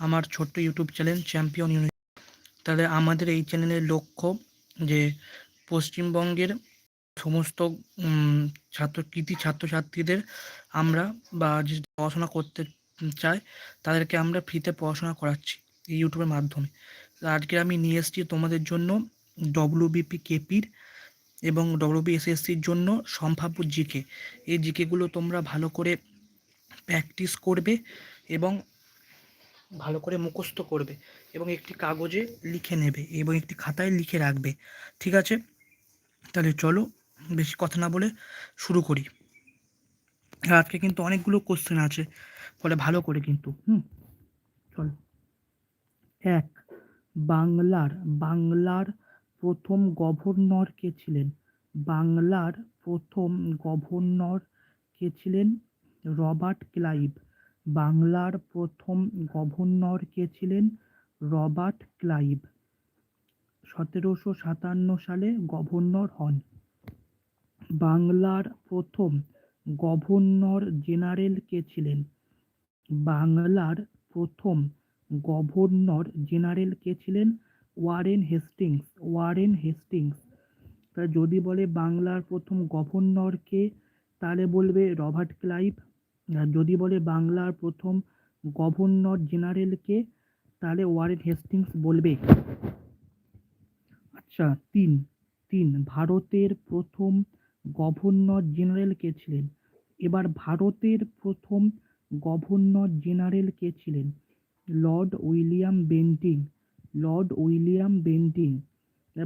আমার ছোট্ট YouTube channel champion ইউনি তাহলে আমাদের এই চ্যানেলের লক্ষ্য যে পশ্চিমবঙ্গের সমস্ত ছাত্র, কৃতি ছাত্রছাত্রীদের আমরা বা যে পড়াশোনা করতে চায়, তাদেরকে আমরা ফ্রিতে পড়াশোনা করাচ্ছি এই ইউটিউবের মাধ্যমে। আজকে আমি নিয়ে এসেছি তোমাদের জন্য ডব্লিউবিপি কেপির এবং ডব্লিউবিএসএসসির জন্য সম্ভাব্য জিকে। এই জিকেগুলো তোমরা ভালো করে প্র্যাকটিস করবে এবং ভালো করে মুখস্থ করবে এবং একটি কাগজে লিখে নেবে এবং একটি খাতায় লিখে রাখবে। ঠিক আছে? তাহলে চলো বেশি কথা না বলে শুরু করি। আজকে কিন্তু অনেকগুলো কোশ্চেন আছে, ফলে ভালো করে কিন্তু, হুম? চলো। এক, বাংলার বাংলার প্রথম গভর্নর কে ছিলেন? বাংলার প্রথম গভর্নর কে ছিলেন? Robert Clive. বাংলার প্রথম গভর্নর কে ছিলেন? Robert Clive. সতেরোশো সাতান্ন সালে গভর্নর হন। বাংলার প্রথম গভর্নর জেনারেল কে ছিলেন? বাংলার প্রথম গভর্নর জেনারেল কে ছিলেন? Warren Hastings. Warren Hastings. তা যদি বলে বাংলার প্রথম গভর্নর কে, তাহলে বলবে রবার্ট ক্লাইভ। যদি বলে বাংলার প্রথম গভর্নর জেনারেলকে, তাহলে ওয়ারেন হেস্টিংস বলবে। আচ্ছা তিন তিন, ভারতের প্রথম গভর্নর জেনারেল কে ছিলেন? এবার ভারতের প্রথম গভর্নর জেনারেল কে ছিলেন? Lord William Bentinck, Lord William Bentinck.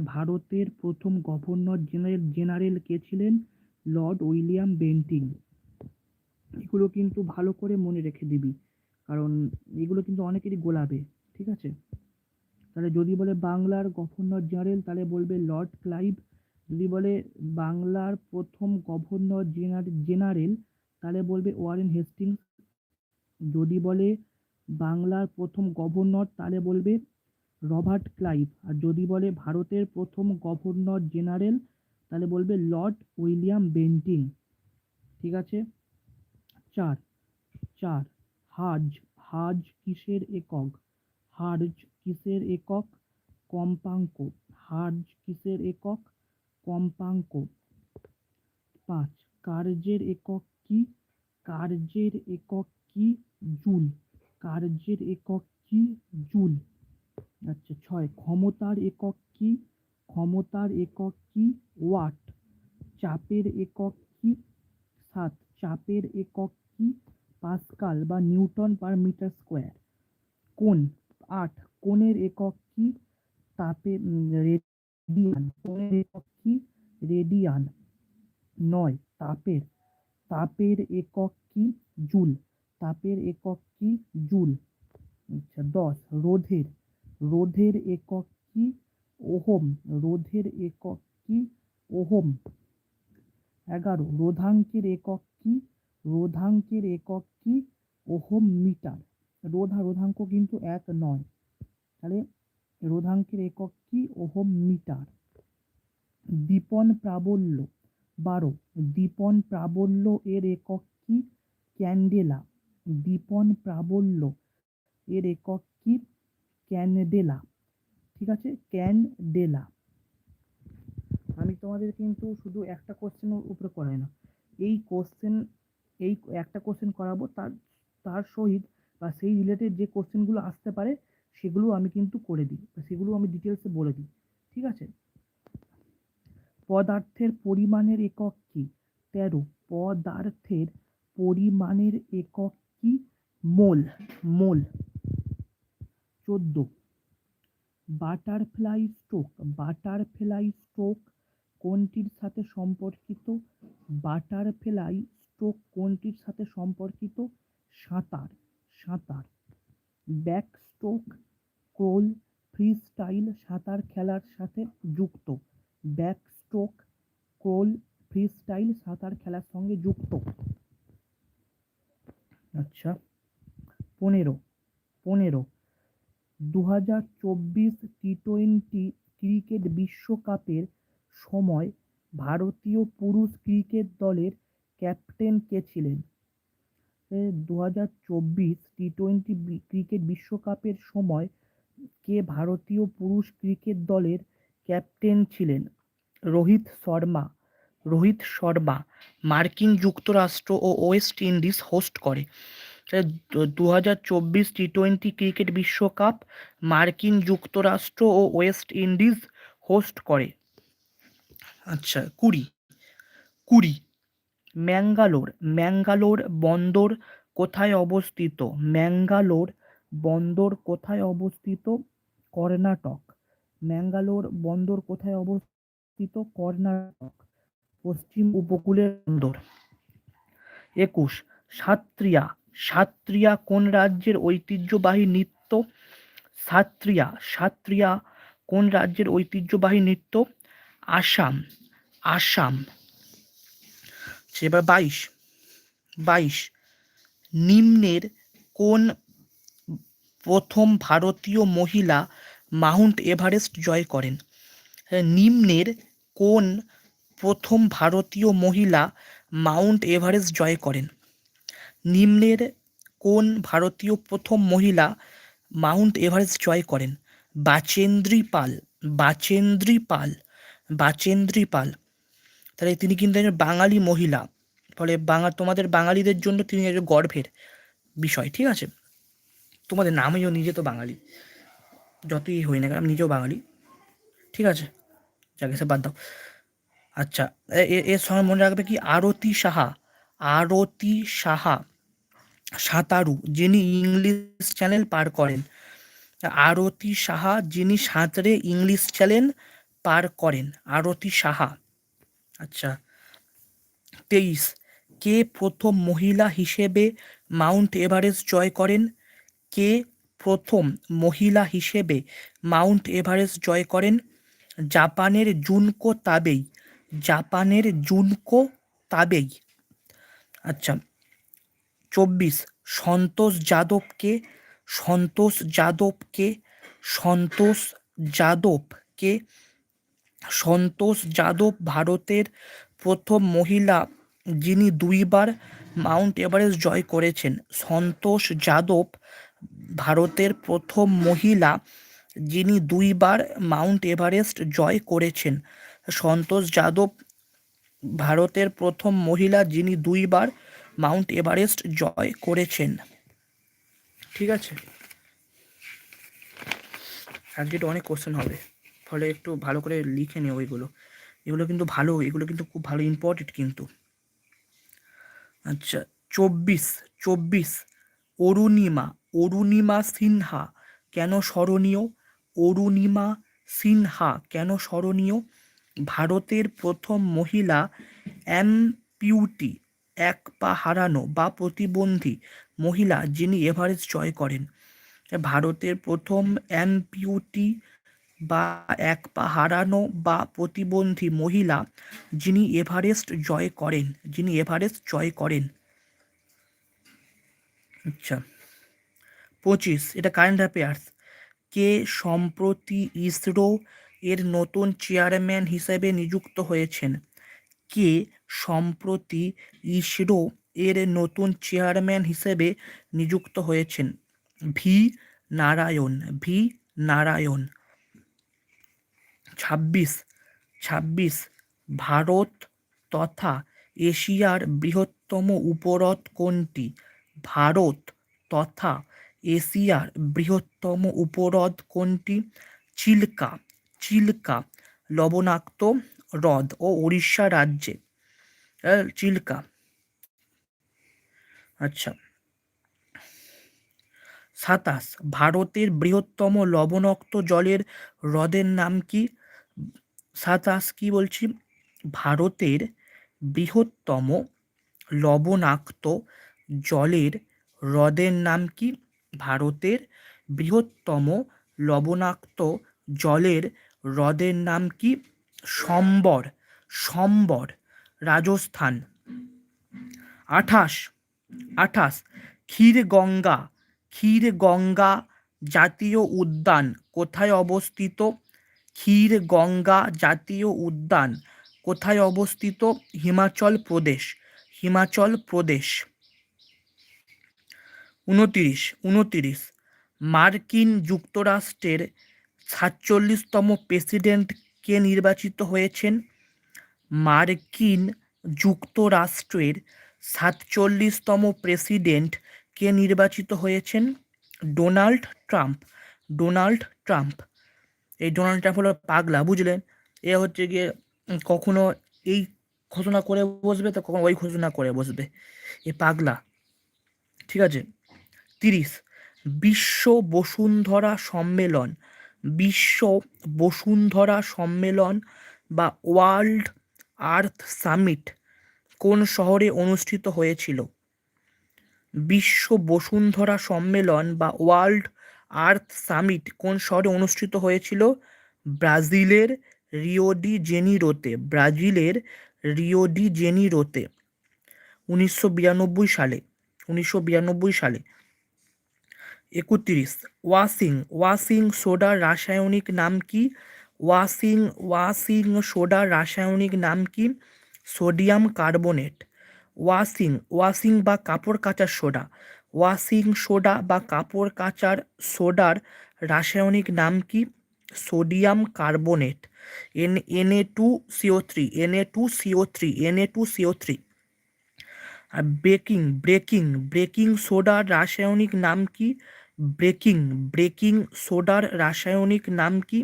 ভারতের প্রথম গভর্নর জেনারেল জেনারেল কে ছিলেন? Lord William Bentinck. এগুলো কিন্তু ভালো করে মনে রেখে দিবি। কারণ এগুলো কিন্তু অনেকেরই গোলাবে ঠিক আছে? তাহলে যদি বলে বাংলার গভর্নর জেনারেল, তাহলে বলবে লর্ড ক্লাইভ। যদি বলে বাংলার প্রথম গভর্নর জেনারেল, তাহলে বলবে ওয়ারেন হেস্টিংস। যদি বলে বাংলার প্রথম গভর্নর, তাহলে বলবে রবার্ট ক্লাইভ। আর যদি বলে ভারতের প্রথম গভর্নর জেনারেল, তাহলে বলবে লর্ড উইলিয়াম বেন্টিং। ঠিক আছে? চার চার, হাজ হাজ কিসের একক? হার্জ কিসের একক? কম্পাঙ্ক। হার্জ কিসের একক? কম্পাঙ্ক। পাঁচ, কার্যের একক কি? কার্যের একক কি? জুল। কার্যের একক কি? জুল। আচ্ছা ছয়, ক্ষমতার একক কি? ক্ষমতার একক কি? ওয়াট। চাপের একক কি? সাত, চাপের একক কি পাস্কাল বা নিউটন পার মিটার স্কোয়ার। কোন আট, কোণের একক কি? তাপে রেডিয়ান, কোণের একক কি? রেডিয়ান। নয়, তাপের তাপের একক কি? জুল। তাপের একক কি? জুল। আচ্ছা দশ, রোধের রোধের একক কি? ওহম, রোধের একক কি? ওহম। এগারো, রোধাঙ্কের একক কি? রোধাঙ্কের একক কি? Ohm metre. রোধা, রোধাঙ্ক কিন্তু এক নয়। তাহলে রোধাঙ্কের একক কি? Ohm metre. দীপন প্রাবল্য বারো। দীপন প্রাবল্য এর একক কি? ক্যান্ডেলা। দীপন প্রাবল্য এর একক কি? ক্যানডেলা। ঠিক আছে? ক্যানডেলা। আমি তোমাদের কিন্তু শুধু একটা কোশ্চেনের উপরে করাই না। এই কোশ্চেন এই একটা কোশ্চেন করাবো, তার তার সহিত বা সেই রিলেটেড যে কোশ্চেনগুলো আসতে পারে, সেগুলো আমি কিন্তু করে দিই সেগুলো আমি ডিটেলসে বলে দিই, ঠিক আছে? পদার্থের পরিমাণের একক কি? তেরো, পদার্থের পরিমাণের একক কি? Mole mole. চোদ্দ বাটারফ্লাই স্ট্রোক বাটারফ্লাই স্ট্রোক কোনটির সাথে সম্পর্কিত? বাটারফ্লাই স্ট্রোক কোনটির সাথে সম্পর্কিত? সাঁতার সাঁতার। Backstroke crawl freestyle সাঁতার খেলার সাথে যুক্ত। Backstroke crawl freestyle সাঁতার খেলার সঙ্গে যুক্ত। আচ্ছা পনেরো পনেরো। দু হাজার চব্বিশ টি টোয়েন্টি ক্রিকেট বিশ্বকাপের সময় ভারতীয় পুরুষ ক্রিকেট দলের ক্যাপ্টেন কে ছিলেন? দু হাজার চব্বিশ টি টোয়েন্টি ক্রিকেট বিশ্বকাপের সময় কে ভারতীয় পুরুষ ক্রিকেট দলের ক্যাপ্টেন ছিলেন? রোহিত শর্মা। রোহিত শর্মা মার্কিন যুক্তরাষ্ট্র ও ওয়েস্ট ইন্ডিজ হোস্ট করে। দু হাজার চব্বিশ টি টোয়েন্টি ক্রিকেট বিশ্বকাপ মার্কিন যুক্তরাষ্ট্র ও ওয়েস্ট ইন্ডিজ হোস্ট করে। আচ্ছা কুড়ি। কুড়ি। ম্যাঙ্গালোর ম্যাঙ্গালোর বন্দর কোথায় অবস্থিত? ম্যাঙ্গালোর বন্দর কোথায় অবস্থিত? কর্ণাটক। ম্যাঙ্গালোর বন্দর কোথায় অবস্থিত? কর্ণাটক। পশ্চিম উপকূলের বন্দর। একুশ সাত্রিয়া সাত্রিয়া কোন রাজ্যের ঐতিহ্যবাহী নৃত্য? সাত্রিয়া সাত্রিয়া কোন রাজ্যের ঐতিহ্যবাহী নৃত্য? আসাম। আসাম। এবার বাইশ বাইশ নিম্নের কোন প্রথম ভারতীয় মহিলা মাউন্ট এভারেস্ট জয় করেন? নিম্নের কোন প্রথম ভারতীয় মহিলা মাউন্ট এভারেস্ট জয় করেন? নিম্নের কোন ভারতীয় প্রথম মহিলা মাউন্ট এভারেস্ট জয় করেন? বাচেন্দ্রী পাল বাচেন্দ্রী পাল বাচেন্দ্রী পাল। তাহলে তিনি কিন্তু একজন বাঙালি মহিলা। ফলে বাঙা, তোমাদের বাঙালিদের জন্য তিনি একজন গর্বের বিষয়, ঠিক আছে? তোমাদের নামেও নিজে তো বাঙালি। যতই হই না কেন, আমি নিজেও বাঙালি। ঠিক আছে? যাকে সে বাদ দাও। আচ্ছা এর সঙ্গে মনে রাখবে কি? আরতি সাহা আরতি সাহা সাঁতারু, যিনি ইংলিশ চ্যানেল পার করেন। আরতি সাহা যিনি সাঁতরে ইংলিশ চ্যানেল পার করেন, আরতি সাহা। আচ্ছা। তেইশ, কে প্রথম মহিলা হিসেবে মাউন্ট এভারেস্ট জয় করেন? কে প্রথম মহিলা হিসেবে মাউন্ট এভারেস্ট জয় করেন? জাপানের জুনকো তাবেই। জাপানের জুনকো তাবেই। আচ্ছা চব্বিশ, সন্তোষ যাদবকে সন্তোষ যাদবকে সন্তোষ যাদবকে সন্তোষ যাদব ভারতের প্রথম মহিলা যিনি দুইবার মাউন্ট এভারেস্ট জয় করেছেন। সন্তোষ যাদব ভারতের প্রথম মহিলা যিনি দুইবার মাউন্ট এভারেস্ট জয় করেছেন। সন্তোষ যাদব ভারতের প্রথম মহিলা যিনি দুইবার মাউন্ট এভারেস্ট জয় করেছেন। ঠিক আছে? আজকে অনেক কোশ্চেন হবে। ফলে একটু ভালো করে লিখে নিও ওইগুলো। এগুলো কিন্তু ভালো, এগুলো কিন্তু খুব ভালো ইম্পর্টেন্ট কিন্তু। আচ্ছা চব্বিশ চব্বিশ, অরুণিমা অরুণিমা সিনহা কেন স্মরণীয়? অরুণিমা সিনহা কেন স্মরণীয়? ভারতের প্রথম মহিলা অ্যাম্পিউটি এক পা হারানো বা প্রতিবন্ধী মহিলা যিনি এভারেস্ট জয় করেন। ভারতের প্রথম অ্যাম্পিউটি বা এক পা হারানো বা প্রতিবন্ধী মহিলা যিনি এভারেস্ট জয় করেন, যিনি এভারেস্ট জয় করেন। আচ্ছা পঁচিশ, এটা কারেন্ট অ্যাফেয়ার্স কে সম্প্রতি ইসরো এর নতুন চেয়ারম্যান হিসেবে নিযুক্ত হয়েছেন? কে সম্প্রতি ইসরো এর নতুন চেয়ারম্যান হিসেবে নিযুক্ত হয়েছেন? V Narayan V Narayan. ছাব্বিশ ছাব্বিশ, ভারত তথা এশিয়ার বৃহত্তম উপহ্রদ কোনটি? ভারত তথা এশিয়ার বৃহত্তম উপহ্রদ কোনটি? চিল্কা চিল্কা, লবণাক্ত হ্রদ ও উড়িষ্যা রাজ্যে। চিল্কা। আচ্ছা। সাতাশ, ভারতের বৃহত্তম লবণাক্ত জলের হ্রদের নাম কি? সাতাশ কি বলছি? ভারতের বৃহত্তম লবণাক্ত জলের হ্রদের নাম কি? ভারতের বৃহত্তম লবণাক্ত জলের হ্রদের নাম কি? সম্বর সম্বর, রাজস্থান। আঠাশ আঠাশ, ক্ষীরগঙ্গা ক্ষীরগঙ্গা জাতীয় উদ্যান কোথায় অবস্থিত? ক্ষীরগঙ্গা জাতীয় উদ্যান। কোথায় অবস্থিত? হিমাচল প্রদেশ। হিমাচল প্রদেশ। উনতিরিশ উনতিরিশ। মার্কিন যুক্তরাষ্ট্রের সাতচল্লিশতম প্রেসিডেন্ট কে নির্বাচিত হয়েছেন? মার্কিন যুক্তরাষ্ট্রের সাতচল্লিশতম প্রেসিডেন্ট কে নির্বাচিত হয়েছেন? Donald Trump. Donald Trump. এই ডোনাল্ড ট্রাম্প হলো পাগলা বুঝলেন এ হচ্ছে গিয়ে কখনো এই ঘোষণা করে বসবে তো কখনো ওই ঘোষণা করে বসবে। এ পাগলা। ঠিক আছে? তিরিশ। বিশ্ব বসুন্ধরা সম্মেলন। বিশ্ব বসুন্ধরা সম্মেলন বা ওয়ার্ল্ড আর্থ সামিট কোন শহরে অনুষ্ঠিত হয়েছিল? বিশ্ব বসুন্ধরা সম্মেলন বা ওয়ার্ল্ড আর্থ সামিট কোন শহরে অনুষ্ঠিত হয়েছিল? ব্রাজিলের রিও ডি জেনিরোতে, ব্রাজিলের রিও ডি জেনিরোতে, উনিশশো বিরানব্বই সালে, উনিশশো বিরানব্বই সালে। একত্রিশ, ওয়াসিং ওয়াসিং সোডার রাসায়নিক নাম কি? ওয়াসিং ওয়াসিং সোডার রাসায়নিক নাম কি? Sodium carbonate. ওয়াসিং ওয়াসিং বা কাপড় কাচার সোডা। ওয়াসিং সোডা বা কাপড় কাচার সোডার রাসায়নিক নাম কি? Sodium carbonate N N A two C O three N A two C O three N A two C O three R breaking breaking breaking সোডার রাসায়নিক নাম কি? ব্রেকিং ব্রেকিং সোডার রাসায়নিক নাম কি?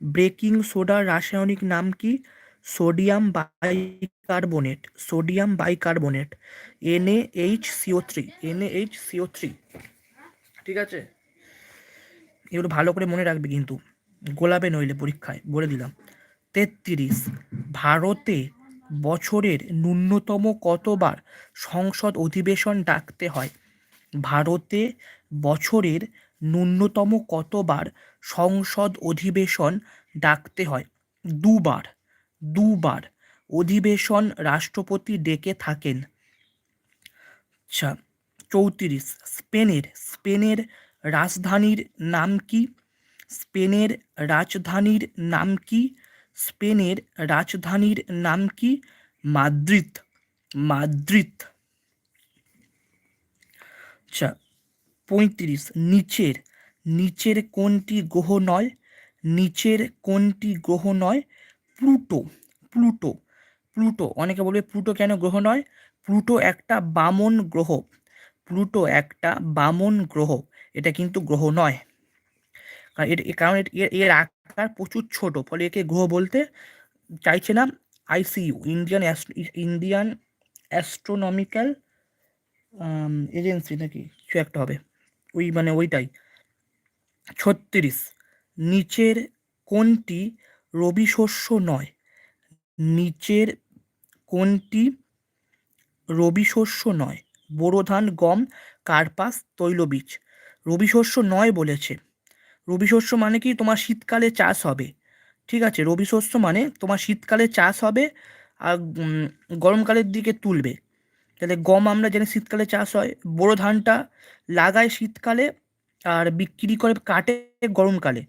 ব্রেকিং সোডার রাসায়নিক নাম কি? Sodium bicarbonate sodium bicarbonate N H C O three N H C O three ঠিক আছে? এগুলো ভালো করে মনে রাখবে কিন্তু। গোলাপে নইলে পরীক্ষায়, বলে দিলাম। তেত্রিশ। ভারতে বছরের ন্যূনতম কতবার সংসদ অধিবেশন ডাকতে হয়? ভারতে বছরের ন্যূনতম কতবার সংসদ অধিবেশন ডাকতে হয়? দুবার। দুবার অধিবেশন রাষ্ট্রপতি ডেকে থাকেন। আচ্ছা চৌত্রিশ, স্পেনের স্পেনের রাজধানীর নাম কি? স্পেনের রাজধানীর নাম কি? স্পেনের রাজধানীর নাম কি? Madrid Madrid. আচ্ছা পঁয়ত্রিশ, নিচের নিচের কোনটি গ্রহ নয়? নিচের কোনটি গ্রহ নয়? প্লুটো প্লুটো প্লুটো অনেকে বলবে প্লুটো কেন গ্রহ নয়? প্লুটো একটা বামন গ্রহ। প্লুটো একটা বামন গ্রহ। এটা কিন্তু গ্রহ নয়। কারণ এর কারণ এর আকার প্রচুর ছোট, ফলে একে গ্রহ বলতে চাইছে না ICU Indian Indian astronomical agency নাকি কিছু একটা হবে। ওই মানে ওইটাই। ছত্রিশ, নিচের কোনটি রবি শস্য নয়, নিচের কোনটি রবি শস্য নয়? বোরো ধান, গম, কার্পাস, তৈলবীজ। রবি শস্য নয় বলেছে। রবি শস্য মানে কি? তোমার শীতকালে চাষ হবে। ঠিক আছে, রবি শস্য মানে তোমার শীতকালে চাষ হবে আর গরমকালের দিকে তুলবে। তাহলে গম আমরা জানি শীতকালে চাষ হয়। বোরো ধানটা লাগায় শীতকালে আর বিক্রি করে কাটে গরমকালে।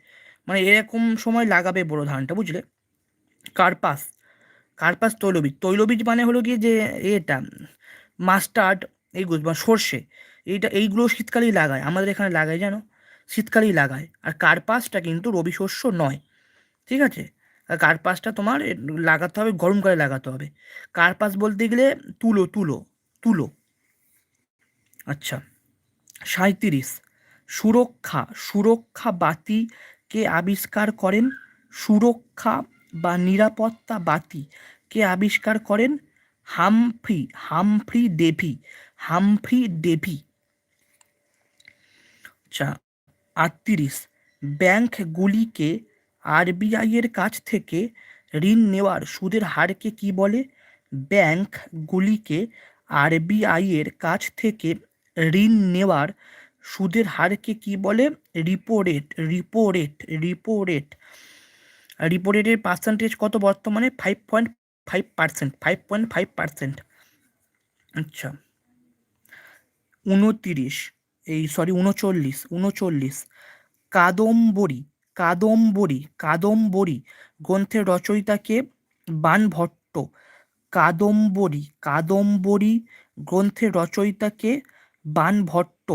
মানে এরকম সময় লাগাবে বোরো ধানটা, বুঝলে? কার্পাস কার্পাস তৈলবীজ। তৈলবীজ মানে হলো গিয়ে যে এটা, মাস্টার্ড এইগুলো বা সর্ষে, এইটা, এইগুলো শীতকালেই লাগায়, আমাদের এখানে লাগায় জানো? শীতকালেই লাগায়। আর কার্পাসটা কিন্তু রবি শস্য নয়, ঠিক আছে? আর কার্পাসটা তোমার লাগাতে হবে গরমকালে লাগাতে হবে। কার্পাস বলতে গেলে তুলো তুলো তুলো। আচ্ছা সাঁইত্রিশ, সুরক্ষা সুরক্ষা বাতি কে আবিষ্কার করেন? সুরক্ষা বা নিরাপত্তা বাতি। কে আবিষ্কার করেন? Humphry Humphry Davy Humphry Davy. আচ্ছা আটত্রিশ। ব্যাংকগুলিকে আরবিআই এর কাছ থেকে ঋণ নেওয়ার সুদের হারকে কি বলে? ব্যাংকগুলিকে আরবিআই এর কাছ থেকে ঋণ নেওয়ার সুদের হারকে কি বলে? Repo rate repo rate repo rate repo রেটের পার্সেন্টেজ কত বর্তমানে? Five point five percent five point five percent আচ্ছা। উনতিরিশ, এই সরি উনচল্লিশ উনচল্লিশ। কাদম্বরী কাদম্বরী কাদম্বরী গ্রন্থের রচয়িতাকে বাণভট্ট কাদম্বরী কাদম্বরী গ্রন্থের রচয়িতাকে বানভট্ট।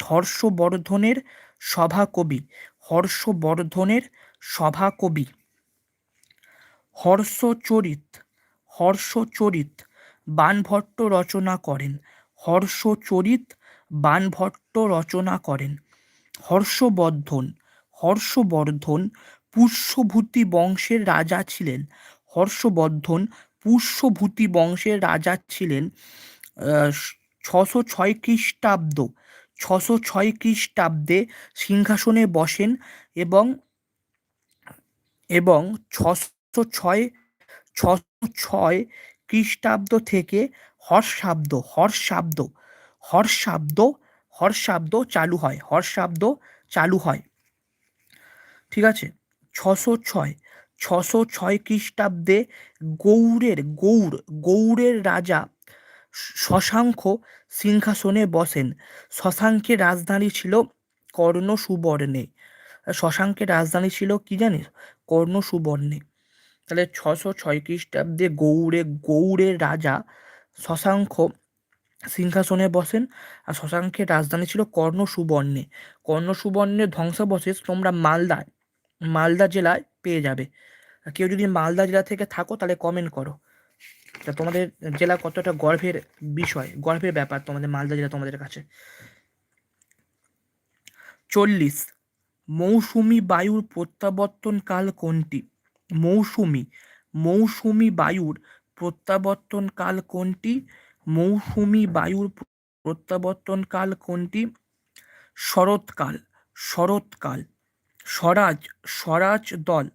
হর্ষবর্ধনের সভাকবি হর্ষবর্ধনের সভাকবি। হর্ষচরিত হর্ষচরিত বানভট্ট রচনা করেন, হর্ষচরিত বানভট্ট রচনা করেন। হর্ষবর্ধন হর্ষবর্ধন পুষ্যভূতি বংশের রাজা ছিলেন। হর্ষবর্ধন পুষ্যভূতি বংশের রাজা ছিলেন ছশো ছয় খ্রিস্টাব্দ ছশো ছয় খ্রিস্টাব্দে সিংহাসনে বসেন এবং এবং ছশো ছয় ছশো ছয় খ্রিস্টাব্দ থেকে হর্ষাব্দ হর্ষাব্দ হর্ষাব্দ হর্ষাব্দ চালু হয়, হর্ষাব্দ চালু হয়। ঠিক আছে? ছশো ছয় ছশো ছয় খ্রিস্টাব্দে গৌড়ের, গৌড়, গৌড়ের রাজা শশাঙ্ক সিংহাসনে বসেন শশাঙ্কের রাজধানী ছিল কর্ণ সুবর্ণে শশাঙ্কের রাজধানী ছিল কি জানিস কর্ণ সুবর্ণে তাহলে ছশো ছয় খ্রিস্টাব্দে গৌড়ে গৌড়ের রাজা শশাঙ্ক সিংহাসনে বসেন আর শশাঙ্কের রাজধানী ছিল কর্ণ সুবর্ণে কর্ণ সুবর্ণের ধ্বংসাবশেষ তোমরা মালদায় মালদা জেলায় পেয়ে যাবে কেউ যদি মালদা জেলা থেকে থাকো তাহলে কমেন্ট করো তা তোমাদের জেলা কতটা গর্বের বিষয় গর্বের ব্যাপার তোমাদের মালদা জেলা তোমাদের কাছে? চল্লিশ, মৌসুমি বায়ুর প্রত্যাবর্তন কাল কোনটি? মৌসুমি মৌসুমি বায়ুর প্রত্যাবর্তন কাল কোনটি? মৌসুমি বায়ুর প্রত্যাবর্তন কাল কোনটি? শরৎকাল শরৎকাল, স্বরাজ স্বরাজ দল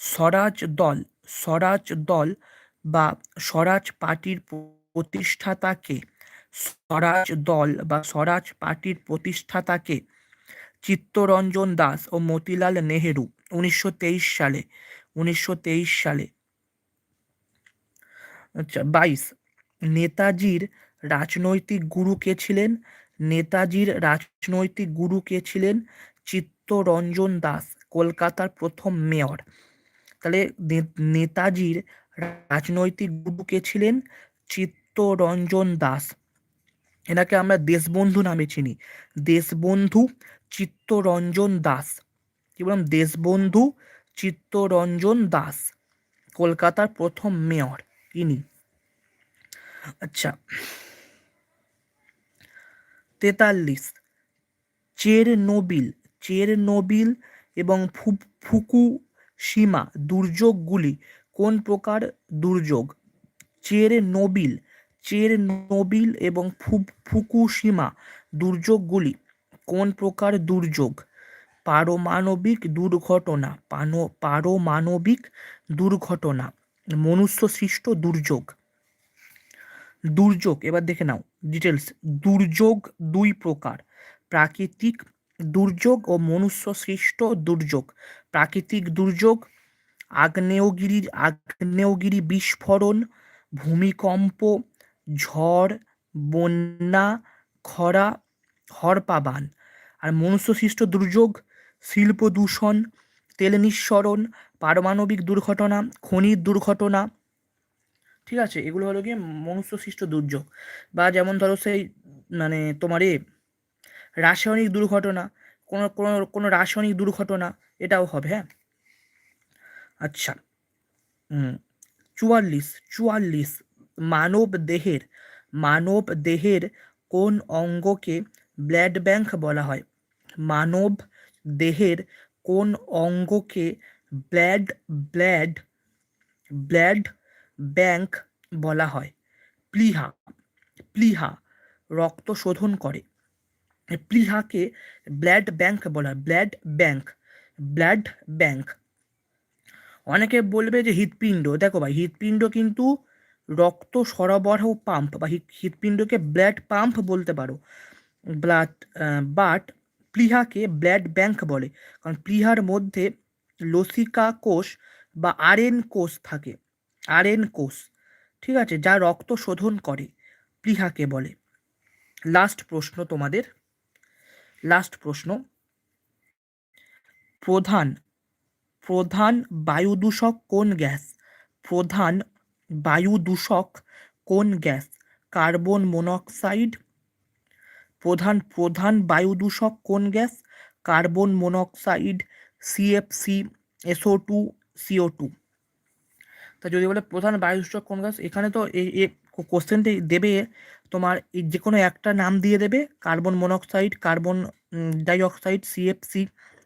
স্বরাজ দল স্বরাজ দল বা স্বরাজ পার্টির প্রতিষ্ঠাতাকে, স্বরাজ দল বা স্বরাজ পার্টির প্রতিষ্ঠাতাকে চিত্তরঞ্জন দাস ও মতিলাল নেহেরু উনিশশো সালে উনিশশো সালে আচ্ছা বাইশ। নেতাজির রাজনৈতিক গুরু কে ছিলেন? নেতাজির রাজনৈতিক গুরু কে ছিলেন? চিত্তরঞ্জন দাস, কলকাতার প্রথম মেয়র। তাহলে নেতাজির রাজনৈতিক গুরু কে ছিলেন? চিত্তরঞ্জন দাস। এনাকে আমরা দেশবন্ধু নামে চিনি। দেশবন্ধু চিত্তরঞ্জন দাস। কি বললাম? দেশবন্ধু চিত্তরঞ্জন দাস। কলকাতার প্রথম মেয়র ইনি। আচ্ছা। তেতাল্লিশ। চের নোবিল চের নোবিল এবং ফুকু সীমা দুর্যোগগুলি কোন প্রকার দুর্যোগ? চের নোবিল চের নোবিল এবং ফুকুসীমা দুর্যোগগুলি কোন প্রকার দুর্যোগ? পারমাণবিক দুর্ঘটনা পারমাণবিক দুর্ঘটনা মনুষ্য সৃষ্ট দুর্যোগ। দুর্যোগ, এবার দেখে নাও ডিটেলস দুর্যোগ দুই প্রকার, প্রাকৃতিক দুর্যোগ ও মনুষ্য সৃষ্ট দুর্যোগ। প্রাকৃতিক দুর্যোগ আগ্নেয়গিরির, আগ্নেয়গিরি বিস্ফোরণ, ভূমিকম্প, ঝড়, বন্যা, খরা, হরপাবান। আর মনুষ্যসৃষ্ট দুর্যোগ, শিল্প দূষণ, তেল নিঃসরণ, পারমাণবিক দুর্ঘটনা খনির দুর্ঘটনা। ঠিক আছে, এগুলো হলো গিয়ে মনুষ্যসৃষ্ট দুর্যোগ। বা যেমন ধরো সেই মানে তোমার এ, রাসায়নিক দুর্ঘটনা, কোনো কোনো কোনো রাসায়নিক দুর্ঘটনা, এটাও হবে হ্যাঁ? আচ্ছা চুয়াল্লিশ চুয়াল্লিশ, মানব দেহের মানব দেহের কোন অঙ্গকে ব্লাড ব্যাংক বলা হয়? মানব দেহের কোন অঙ্গকে ব্লাড ব্লাড ব্লাড ব্যাংক বলা হয়? প্লিহা প্লিহা, রক্ত শোধন করে। প্লিহাকে ব্লাড ব্যাংক বলা হয়, ব্লাড ব্যাংক ব্লাড ব্যাংক। অনেকে বলবে যে হৃৎপিণ্ড। দেখো ভাই, হৃৎপিণ্ড কিন্তু রক্ত সরবরাহ পাম্প বা হৃৎপিণ্ডকে ব্লাড পাম্প বলতে পারো। ব্লাড বাট প্লিহাকে ব্লাড ব্যাংক বলে। কারণ প্লিহার মধ্যে লসিকা কোষ বা আরএন কোষ থাকে। আরএন কোষ, ঠিক আছে, যা রক্ত শোধন করে প্লিহাকে বলে। লাস্ট প্রশ্ন তোমাদের। লাস্ট প্রশ্ন। প্রধান প্রধান বায়ু দূষক কোন গ্যাস? প্রধান বায়ু দূষক কোন গ্যাস? Carbon monoxide. প্রধান প্রধান বায়ু দূষক কোন gas? Carbon monoxide CFC SO two CO two তা যদি বলে প্রধান বায়ু দূষক কোন গ্যাস, এখানে তো এই কোশ্চেনটি দেবে তোমার যে কোনো একটা নাম দিয়ে দেবে, carbon monoxide, carbon dioxide CFC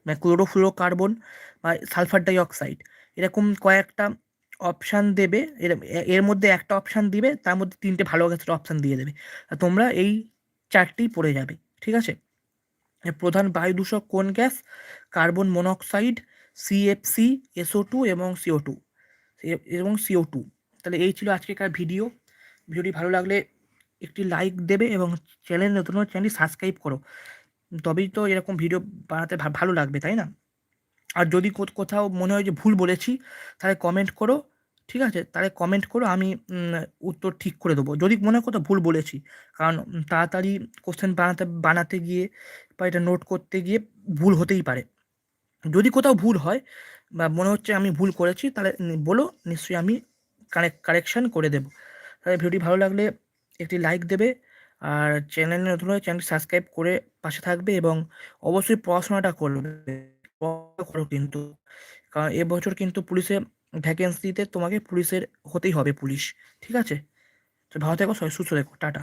মানে ক্লোরোফ্লোরো কার্বন বা সালফার ডাইঅক্সাইড। এরকম কয়েকটা অপশান দেবে, এর এর মধ্যে একটা অপশান দিবে, তার মধ্যে তিনটে ভালো গ্যাসের অপশান দিয়ে দেবে। তোমরা এই চারটেই পড়ে যাবে, ঠিক আছে? প্রধান বায়ু দূষক কোন gas? Carbon monoxide CFC SO two এবং সিও টু এবং সিও টু তাহলে এই ছিল আজকেকার ভিডিও। ভিডিওটি ভালো লাগলে একটি লাইক দেবে এবং চ্যানেল নতুন চ্যানেলটি সাবস্ক্রাইব করো। তবেই তো এরকম ভিডিও বানাতে ভালো লাগবে, তাই না? আর যদি কোথাও মনে হয় যে ভুল বলেছি, তাহলে কমেন্ট করো, ঠিক আছে? তাহলে কমেন্ট করো, আমি উত্তর ঠিক করে দেবো। যদি মনে হয় কোথাও ভুল বলেছি, কারণ তাড়াতাড়ি কোশ্চেন বানাতে বানাতে গিয়ে বা এটা নোট করতে গিয়ে ভুল হতেই পারে। যদি কোথাও ভুল হয় বা মনে হচ্ছে আমি ভুল করেছি, তাহলে বলো, নিশ্চয়ই আমি কারেক্ট কারেকশান করে দেবো। তাহলে ভিডিওটি ভালো লাগলে একটি লাইক দেবে, আর চ্যানেল নতুন হলে চ্যানেলটি সাবস্ক্রাইব করে পাশে থাকবে এবং অবশ্যই পড়াশোনাটা করবে। করো কিন্তু। কারণ এবছর কিন্তু পুলিশে ভ্যাকেন্সিতে তোমাকে পুলিশের হতেই হবে পুলিশ, ঠিক আছে? তো ভালো থেকো সুস্থ দেখো টাটা।